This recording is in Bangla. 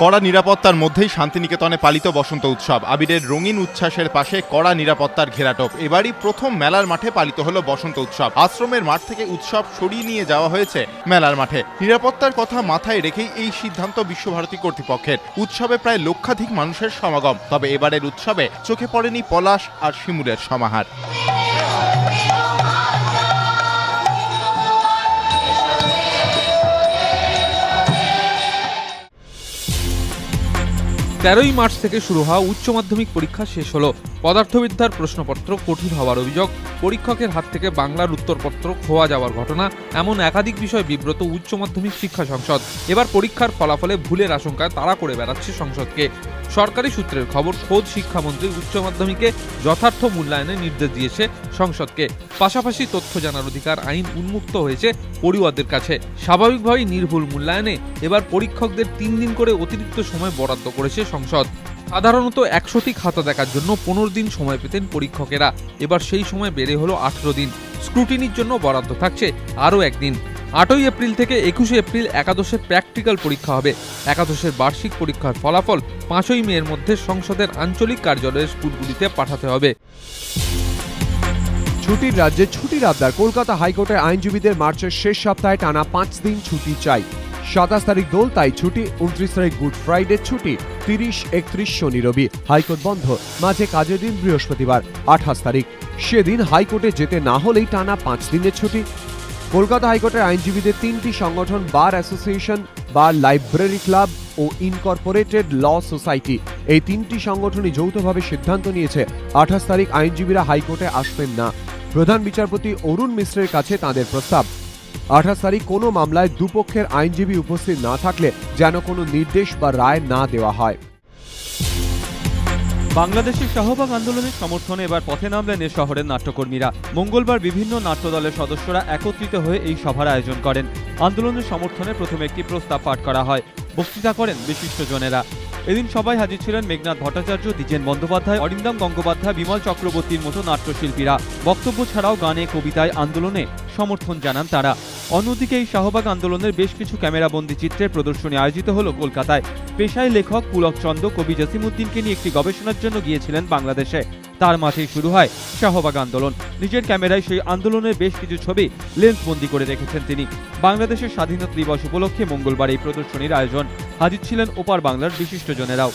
কড়া নিরাপত্তার মধ্যেই শান্তিনিকেতনে পালিত বসন্ত উৎসব। আবিরের রঙিন উচ্ছ্বাসের পাশে কড়া নিরাপত্তার ঘেরাটোপ। এবারই প্রথম মেলার মাঠে পালিত হলো বসন্ত উৎসব। আশ্রমের মাঠ থেকে উৎসব সরিয়ে নিয়ে যাওয়া হয়েছে মেলার মাঠে। নিরাপত্তার কথা মাথায় রেখেই এই সিদ্ধান্ত বিশ্বভারতী কর্তৃপক্ষের। উৎসবে প্রায় লক্ষাধিক মানুষের সমাগম। তবে এবারের উৎসবে চোখে পড়েনি পলাশ আর শিমুলের সমাহার। তেরোই মার্চ থেকে শুরু হওয়া উচ্চ মাধ্যমিক পরীক্ষা শেষ হলো। পদার্থবিদ্যার প্রশ্নপত্র কঠিন হওয়ার অভিযোগ। পরীক্ষকের হাত থেকে বাংলার উত্তরপত্র খোয়া যাওয়ার ঘটনা, এমন একাধিক বিষয় বিব্রত উচ্চ মাধ্যমিক শিক্ষা সংসদ। এবার পরীক্ষার ফলাফলে ভুলের আশঙ্কায় তাড়া করে বেড়াচ্ছে সংসদকে। সরকারি সূত্রের খবর, খোদ শিক্ষামন্ত্রী উচ্চ মাধ্যমিকে যথার্থ মূল্যায়নের নির্দেশ দিয়েছে সংসদকে। পাশাপাশি তথ্য জানার অধিকার আইন উন্মুক্ত হয়েছে পড়ুয়াদের কাছে। স্বাভাবিকভাবেই নির্ভুল মূল্যায়নে এবার পরীক্ষকদের তিন দিন করে অতিরিক্ত সময় বরাদ্দ করেছে সংসদ। সাধারণত একশোটি খাতা দেখার জন্য পনেরো দিন সময় পেতেন পরীক্ষকেরা। এবার সেই সময় বেড়ে হলো আঠেরো দিন। স্ক্রুটিনির জন্য বরাদ্দ থাকছে আরও একদিন। আটই এপ্রিল থেকে একুশে এপ্রিল একাদশের প্র্যাকটিক্যাল পরীক্ষা হবে। একাদশের বার্ষিক পরীক্ষার ফলাফল পাঁচই মের মধ্যে সংসদের আঞ্চলিক কার্যালয়ের স্কুলগুলিতে পাঠাতে হবে। ছুটির রাজ্যে ছুটির আবদার। কলকাতা হাইকোর্টের আইনজীবীদের মার্চের শেষ সপ্তাহে টানা পাঁচ দিন ছুটি চাই। সাতাশ তারিখ দোল, তাই ছুটি, উনত্রিশ তারিখ গুড ফ্রাইডে ছুটি, তিরিশ, একত্রিশ শনি রবি, হাইকোর্ট বন্ধ, মাঝে কাজের দিন বৃহস্পতিবার, আঠাশ তারিখ। সেদিন হাইকোর্টে যেতে না হলেই টানা পাঁচ দিনের ছুটি। কলকাতা হাইকোর্টের আইনজীবীদের তিনটি সংগঠন, bar association, bar library club ও ইনকর্পোরেটেড ল সোসাইটি। এই তিনটি সংগঠনই যৌথভাবে সিদ্ধান্ত নিয়েছে, আঠাশ তারিখ আইনজীবীরা হাইকোর্টে আসবেন না। প্রধান বিচারপতি অরুণ মিশ্রের কাছে তাদের প্রস্তাব। আঠাশ তারিখ কোনো মামলায় দুপক্ষের আইনজীবী উপস্থিত না থাকলে যেন কোনো নির্দেশ বা রায় না দেওয়া হয়। বাংলাদেশের শাহবাগ আন্দোলনের সমর্থনে এবার পথে নামলেন এ শহরের নাট্যকর্মীরা। মঙ্গলবার বিভিন্ন নাট্যদলের সদস্যরা একত্রিত হয়ে এই সভার আয়োজন করেন। আন্দোলনের সমর্থনে প্রথমে একটি প্রস্তাব পাঠ করা হয়। বক্তৃতা করেন বিশিষ্টজনেরা এদিন সবাই হাজির ছিলেন মেঘনাথ ভট্টাচার্য, দ্বিজেন বন্দ্যোপাধ্যায়, অরিন্দম গঙ্গোপাধ্যায়, বিমল চক্রবর্তীর মতো নাট্যশিল্পীরা। বক্তব্য ছাড়াও গানে, কবিতায় আন্দোলনে সমর্থন জানান তারা। অন্যদিকে এই শাহবাগ আন্দোলনের বেশ কিছু ক্যামেরাবন্দি চিত্রের প্রদর্শনী আয়োজিত হলো কলকাতায়। পেশায় লেখক পুলক চন্দ, কবি জসিমুদ্দিনকে নিয়ে একটি গবেষণার জন্য গিয়েছিলেন বাংলাদেশে। তার মাঠেই শুরু হয় শাহবাগ আন্দোলন। নিজের ক্যামেরায় সেই আন্দোলনের বেশ কিছু ছবি লেন্সবন্দি করে রেখেছেন তিনি। বাংলাদেশের স্বাধীনতা দিবস উপলক্ষে মঙ্গলবার এই প্রদর্শনীর আয়োজন। হাজির ছিলেন ওপার বাংলার বিশিষ্টজনেরাও।